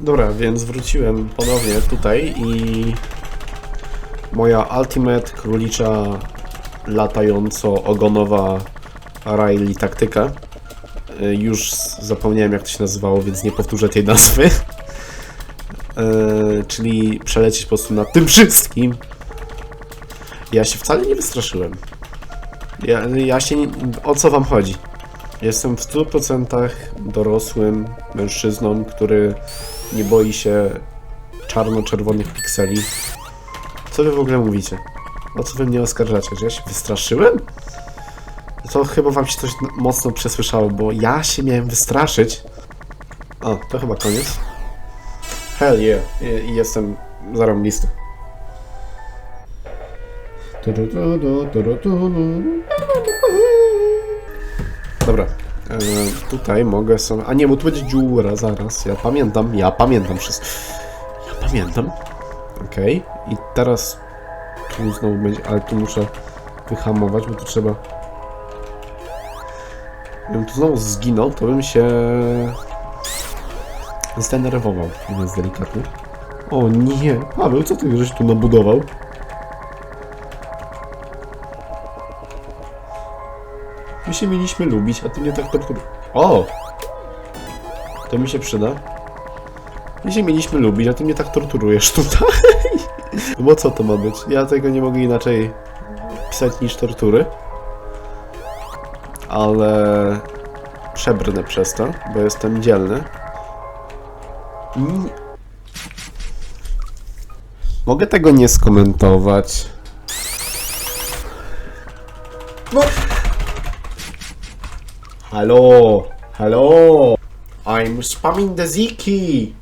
Dobra, więc wróciłem ponownie tutaj i moja Ultimate Królicza latająco-ogonowa Riley taktyka. Y, Już zapomniałem jak to się nazywało, więc nie powtórzę tej nazwy. Y, Czyli przelecieć po prostu nad tym wszystkim. Ja się wcale nie wystraszyłem. Ja, ja się nie... O co wam chodzi? Jestem w 100% dorosłym mężczyzną, który nie boi się czarno-czerwonych pikseli. Co wy w ogóle mówicie? O co wy mnie oskarżacie? Że ja się wystraszyłem? To chyba wam się coś mocno przesłyszało, bo ja się miałem wystraszyć. O, to chyba koniec. Hell yeah. I jestem zarąbisty. Dobra. Tutaj mogę sobie... A nie, bo tu będzie dziura zaraz. Ja pamiętam, ja pamiętam wszystko. Ja pamiętam. Okej. I teraz tu znowu będzie, ale tu muszę wyhamować, bo tu trzeba... Gdybym tu znowu zginął, to bym się zdenerwował, mówiąc delikatnie. O nie, Paweł, co ty żeś tu nabudował? My się mieliśmy lubić, a ty mnie tak torturujesz. O! To mi się przyda. My się mieliśmy lubić, a ty mnie tak torturujesz tutaj. Bo co to ma być? Ja tego nie mogę inaczej pisać niż tortury. Ale przebrnę przez to, bo jestem dzielny. Mm. Mogę tego nie skomentować. No. Hallo, hallo. I'm spamming the ziki.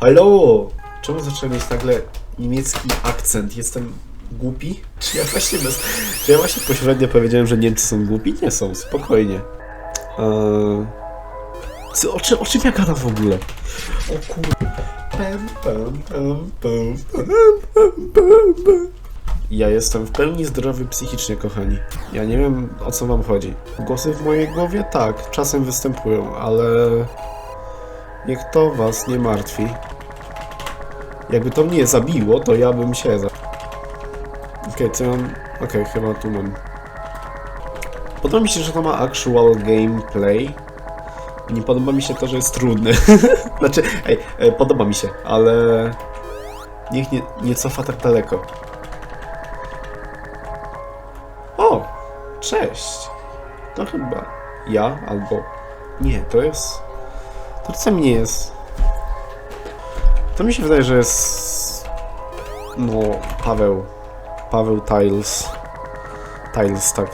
Hallo. Czemu zacząłem mieć nagle niemiecki akcent? Jestem głupi? Czy ja właśnie bez... Czy ja właśnie pośrednio powiedziałem, że Niemcy są głupi? Nie są, spokojnie. Eee... Co, o, czym, o czym ja gadam w ogóle? O kurde. Ja jestem w pełni zdrowy psychicznie, kochani. Ja nie wiem, o co wam chodzi. Głosy w mojej głowie? Tak, czasem występują, ale... Niech to was nie martwi. Jakby to mnie zabiło, to ja bym się za... Okej, co mam... Okej, chyba tu mam... Podoba mi się, że to ma actual gameplay. Nie podoba mi się to, że jest trudny. znaczy, ej, e, podoba mi się, ale... Niech nie, nie cofa tak daleko. 6. To chyba ja albo... Nie, to jest... To co mnie jest? To mi się wydaje, że jest... No, Paweł. Paweł Tiles. Tiles, tak.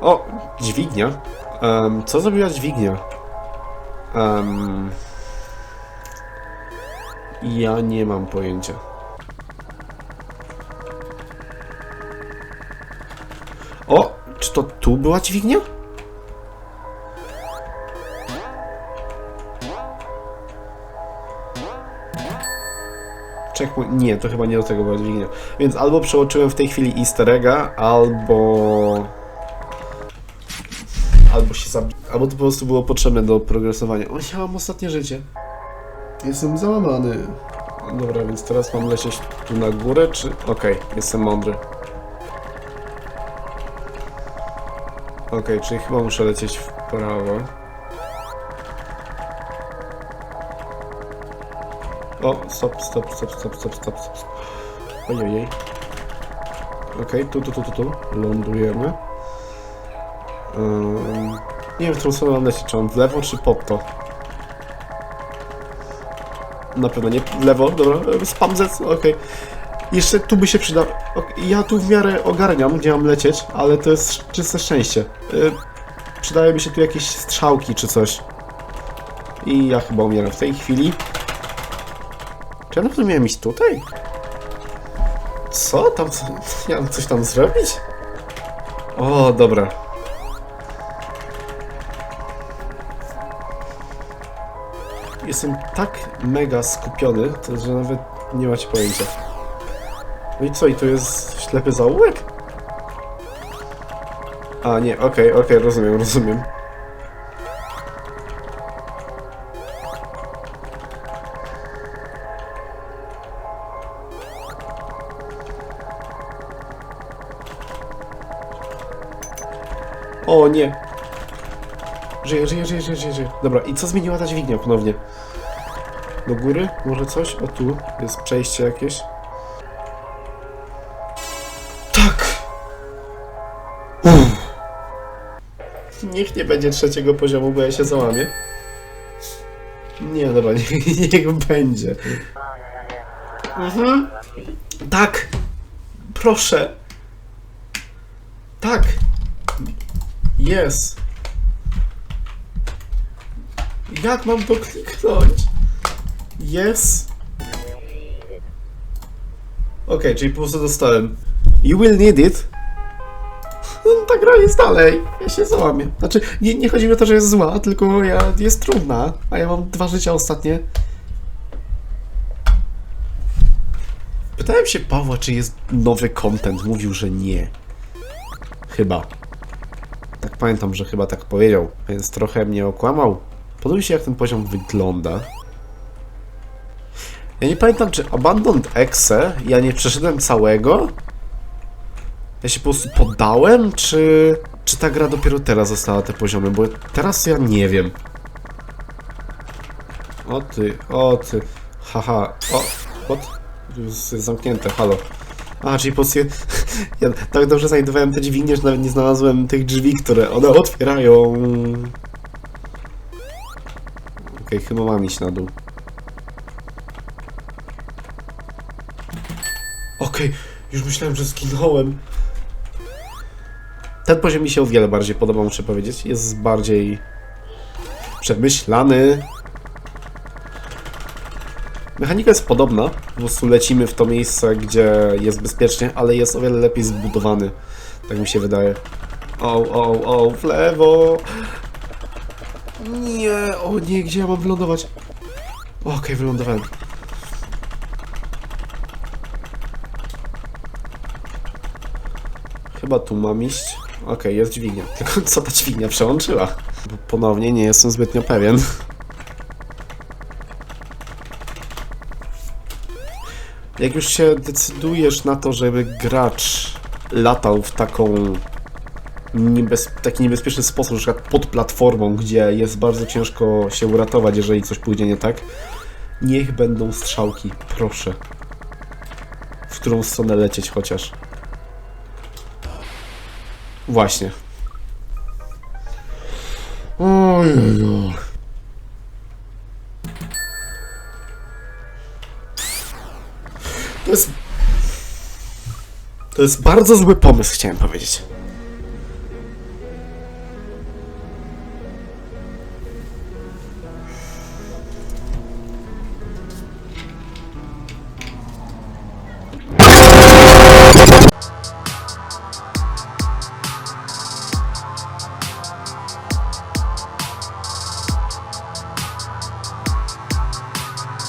O, dźwignia. Um, co zrobiła dźwignia? Um, ja nie mam pojęcia. Czy to tu była dźwignia? Checkpoint. Nie, to chyba nie do tego była dźwignia. Więc albo przeoczyłem w tej chwili easter egga, albo... Albo się zabi... Albo to po prostu było potrzebne do progresowania. O, ja mam ostatnie życie. Jestem załamany. Dobra, więc teraz mam lecieć tu na górę, czy... Okej, jestem mądry. Okej, czyli chyba muszę lecieć w prawo. O, stop, stop, stop, stop, stop, stop, stop. Ojej. Okej, tu, tu, tu, tu, tu. Lądujemy. Um, nie wiem, w którą stronę mam lecieć. Czy on w lewo, czy pod to? Na pewno nie w lewo, dobra. Spam Z, okej. Jeszcze tu by się przydał. Ja tu w miarę ogarniam, gdzie mam lecieć, ale to jest czyste szczęście. Y, przydaje mi się tu jakieś strzałki czy coś. I ja chyba umieram w tej chwili. Czy ja na miałem iść tutaj? Co? Tam co? Ja coś tam zrobić? O, dobra. Jestem tak mega skupiony, że nawet nie macie pojęcia. No i co, i tu jest ślepy zaułek? A, nie, okej, okay, okej, okay, rozumiem, rozumiem. O nie! Żyje, żyje, żyje, żyje, żyje. Dobra, i co zmieniła ta dźwignia ponownie? Do góry? Może coś? O tu jest przejście jakieś. Niech nie będzie trzeciego poziomu, bo ja się załamię. Nie, dobra, niech, niech będzie. Mhm. Tak! Proszę! Tak! Jest! Jak mam to kliknąć? Yes! Okej, czyli po prostu dostałem. You will need it. No, ta gra jest dalej. Ja się załamię. Znaczy, nie, nie chodzi mi o to, że jest zła, tylko ja, jest trudna, a ja mam dwa życia ostatnie. Pytałem się Pawła, czy jest nowy content. Mówił, że nie. Chyba. Tak pamiętam, że chyba tak powiedział, więc trochę mnie okłamał. Podoba się, jak ten poziom wygląda. Ja nie pamiętam, czy Abandoned Exe ja nie przeszedłem całego? Ja się po prostu poddałem, czy, czy ta gra dopiero teraz została te poziomy? Bo teraz ja nie wiem. O ty, o ty. Haha, o, what? Jest zamknięte, halo. A, czyli po prostu ja tak dobrze znajdowałem te dźwignie, że nawet nie znalazłem tych drzwi, które one otwierają. Okej, chyba mam iść na dół. Okej, już myślałem, że zginąłem. Ten poziom mi się o wiele bardziej podoba, muszę powiedzieć. Jest bardziej przemyślany. Mechanika jest podobna, po prostu lecimy w to miejsce, gdzie jest bezpiecznie, ale jest o wiele lepiej zbudowany. Tak mi się wydaje. O, o, o, w lewo! Nie, o nie, gdzie ja mam wylądować? Okej, wylądowałem. Chyba tu mam iść. Okej, jest dźwignia. Tylko co ta dźwignia przełączyła? Bo ponownie nie jestem zbytnio pewien. Jak już się decydujesz na to, żeby gracz latał w taką niebez, taki niebezpieczny sposób, na przykład pod platformą, gdzie jest bardzo ciężko się uratować, jeżeli coś pójdzie nie tak, niech będą strzałki, proszę. W którą stronę lecieć chociaż. Właśnie. Ojej. To jest... To jest bardzo zły pomysł, chciałem powiedzieć.